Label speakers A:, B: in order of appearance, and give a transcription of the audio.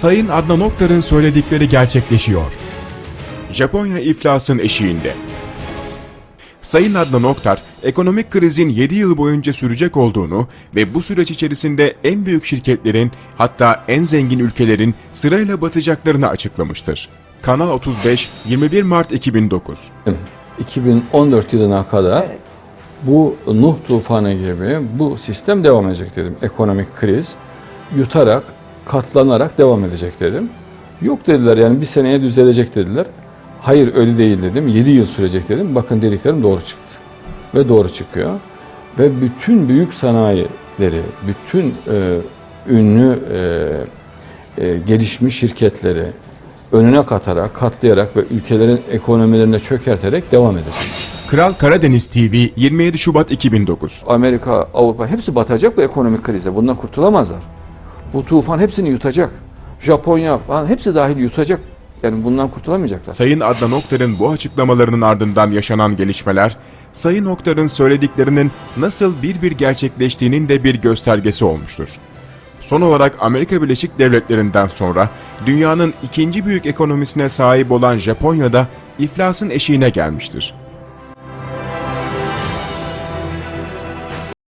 A: Sayın Adnan Oktar'ın söyledikleri gerçekleşiyor. Japonya iflasın eşiğinde. Sayın Adnan Oktar, ekonomik krizin 7 yıl boyunca sürecek olduğunu ve bu süreç içerisinde en büyük şirketlerin hatta en zengin ülkelerin sırayla batacaklarını açıklamıştır. Kanal 35, 21 Mart 2009
B: 2014 yılına kadar bu Nuh tufanı gibi bu sistem devam edecek dedim. Ekonomik kriz yutarak, katlanarak devam edecek dedim. Yok dediler yani bir seneye düzelecek dediler. Hayır öyle değil dedim. 7 yıl sürecek dedim. Bakın dediklerim doğru çıktı. Ve doğru çıkıyor. Ve bütün büyük sanayileri, bütün e, ünlü e, e, gelişmiş şirketleri önüne katarak, katlayarak ve ülkelerin ekonomilerine çökerterek devam edecek.
A: Kral Karadeniz TV 27 Şubat 2009
B: Amerika, Avrupa hepsi batacak bu ekonomik krize. Bundan kurtulamazlar. Bu tufan hepsini yutacak. Japonya falan hepsi dahil yutacak. Yani bundan kurtulamayacaklar.
A: Sayın Adnan Oktar'ın bu açıklamalarının ardından yaşanan gelişmeler, Sayın Oktar'ın söylediklerinin nasıl bir bir gerçekleştiğinin de bir göstergesi olmuştur. Son olarak Amerika Birleşik Devletleri'nden sonra dünyanın ikinci büyük ekonomisine sahip olan Japonya'da iflasın eşiğine gelmiştir.